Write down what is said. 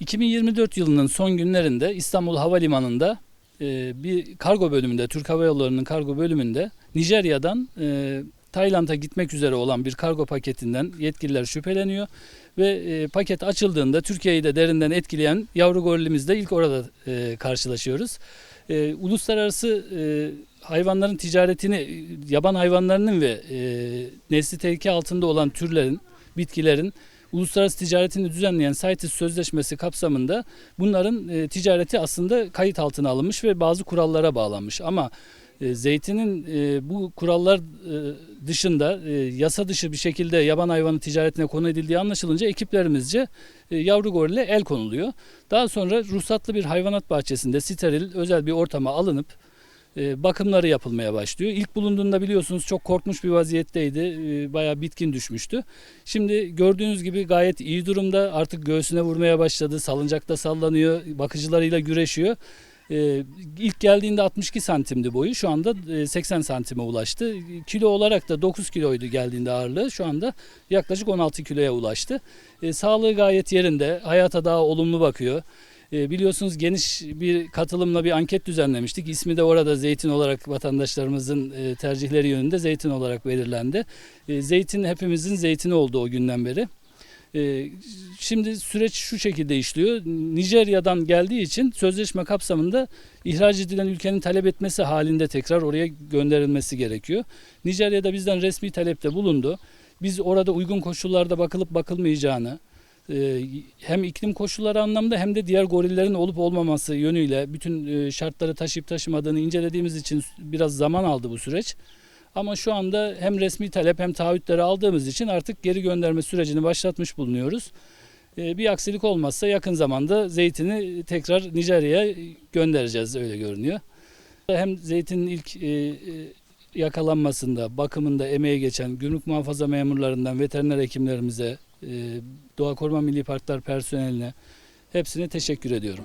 2024 yılının son günlerinde İstanbul Havalimanı'nda e, bir kargo bölümünde, Türk Hava Yolları'nın kargo bölümünde Nijerya'dan e, Tayland'a gitmek üzere olan bir kargo paketinden yetkililer şüpheleniyor. Ve e, paket açıldığında Türkiye'yi de derinden etkileyen yavru gorilimizle ilk orada e, karşılaşıyoruz. E, uluslararası e, hayvanların ticaretini, yaban hayvanlarının ve e, nesli tehlike altında olan türlerin, bitkilerin uluslararası ticaretini düzenleyen CITES sözleşmesi kapsamında bunların e, ticareti aslında kayıt altına alınmış ve bazı kurallara bağlanmış. Ama e, zeytinin e, bu kurallar e, dışında e, yasa dışı bir şekilde yaban hayvanı ticaretine konu edildiği anlaşılınca ekiplerimizce e, yavru gorile el konuluyor. Daha sonra ruhsatlı bir hayvanat bahçesinde steril özel bir ortama alınıp bakımları yapılmaya başlıyor. İlk bulunduğunda biliyorsunuz çok korkmuş bir vaziyetteydi. E, Bayağı bitkin düşmüştü. Şimdi gördüğünüz gibi gayet iyi durumda. Artık göğsüne vurmaya başladı. Salıncakta sallanıyor. Bakıcılarıyla güreşiyor. E, ilk geldiğinde 62 santimdi boyu. Şu anda e, 80 santime ulaştı. Kilo olarak da 9 kiloydu geldiğinde ağırlığı. Şu anda yaklaşık 16 kiloya ulaştı. E, sağlığı gayet yerinde. Hayata daha olumlu bakıyor. E, biliyorsunuz geniş bir katılımla bir anket düzenlemiştik. İsmi de orada zeytin olarak vatandaşlarımızın e, tercihleri yönünde zeytin olarak belirlendi. E, zeytin hepimizin zeytini oldu o günden beri. E, şimdi süreç şu şekilde işliyor. Nijerya'dan geldiği için sözleşme kapsamında ihraç edilen ülkenin talep etmesi halinde tekrar oraya gönderilmesi gerekiyor. Nijerya'da bizden resmi talepte bulundu. Biz orada uygun koşullarda bakılıp bakılmayacağını, hem iklim koşulları anlamda hem de diğer gorillerin olup olmaması yönüyle bütün e, şartları taşıyıp taşımadığını incelediğimiz için biraz zaman aldı bu süreç. Ama şu anda hem resmi talep hem taahhütleri aldığımız için artık geri gönderme sürecini başlatmış bulunuyoruz. E, Bir aksilik olmazsa yakın zamanda zeytini tekrar Nijerya'ya göndereceğiz öyle görünüyor. Hem zeytinin ilk e, e, yakalanmasında, bakımında emeği geçen gümrük muhafaza memurlarından veteriner hekimlerimize, e, Doğa Koruma Milli Parklar personeline hepsine teşekkür ediyorum.